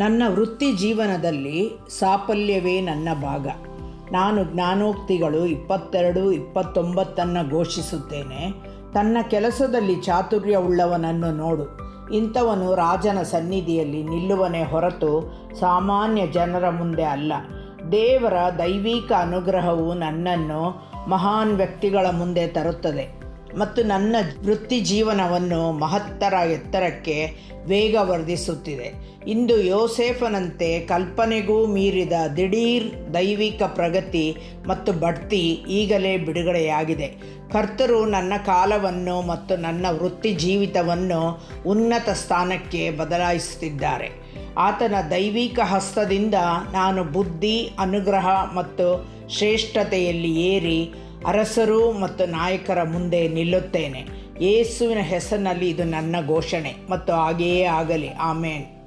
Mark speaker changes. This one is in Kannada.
Speaker 1: ನನ್ನ ವೃತ್ತಿ ಜೀವನದಲ್ಲಿ ಸಾಫಲ್ಯವೇ ನನ್ನ ಭಾಗ. ನಾನು ಜ್ಞಾನೋಕ್ತಿಗಳು ಇಪ್ಪತ್ತೆರಡು, ಇಪ್ಪತ್ತೊಂಬತ್ತನ್ನು ಘೋಷಿಸುತ್ತೇನೆ. ತನ್ನ ಕೆಲಸದಲ್ಲಿ ಚಾತುರ್ಯವುಳ್ಳವನನ್ನು ನೋಡು. ಇಂಥವನು ರಾಜನ ಸನ್ನಿಧಿಯಲ್ಲಿ ನಿಲ್ಲುವನೇ ಹೊರತು ಸಾಮಾನ್ಯ ಜನರ ಮುಂದೆ ಅಲ್ಲ. ದೇವರ ದೈವಿಕ ಅನುಗ್ರಹವು ನನ್ನನ್ನು ಮಹಾನ್ ವ್ಯಕ್ತಿಗಳ ಮುಂದೆ ತರುತ್ತದೆ. ಮತ್ತು ನನ್ನ ವೃತ್ತಿ ಜೀವನವನ್ನು ಮಹತ್ತರ ಎತ್ತರಕ್ಕೆ ವೇಗ ವರ್ಧಿಸುತ್ತಿದೆ. ಇಂದು ಯೋಸೇಫನಂತೆ ಕಲ್ಪನೆಗೂ ಮೀರಿದ ದಿಢೀರ್ ದೈವಿಕ ಪ್ರಗತಿ ಮತ್ತು ಬಡ್ತಿ ಈಗಲೇ ಬಿಡುಗಡೆಯಾಗಿದೆ. ಕರ್ತರು ನನ್ನ ಕಾಲವನ್ನು ಮತ್ತು ನನ್ನ ವೃತ್ತಿ ಜೀವಿತವನ್ನು ಉನ್ನತ ಸ್ಥಾನಕ್ಕೆ ಬದಲಾಯಿಸುತ್ತಿದ್ದಾರೆ. ಆತನ ದೈವಿಕ ಹಸ್ತದಿಂದ ನಾನು ಬುದ್ಧಿ, ಅನುಗ್ರಹ ಮತ್ತು ಶ್ರೇಷ್ಠತೆಯಲ್ಲಿ ಏರಿ ಅರಸರು ಮತ್ತು ನಾಯಕರ ಮುಂದೆ ನಿಲ್ಲುತ್ತೇನೆ. ಯೇಸುವಿನ ಹೆಸರಿನಲ್ಲಿ ಇದು ನನ್ನ ಘೋಷಣೆ ಮತ್ತು ಹಾಗೆಯೇ ಆಗಲಿ. ಆಮೇನ್.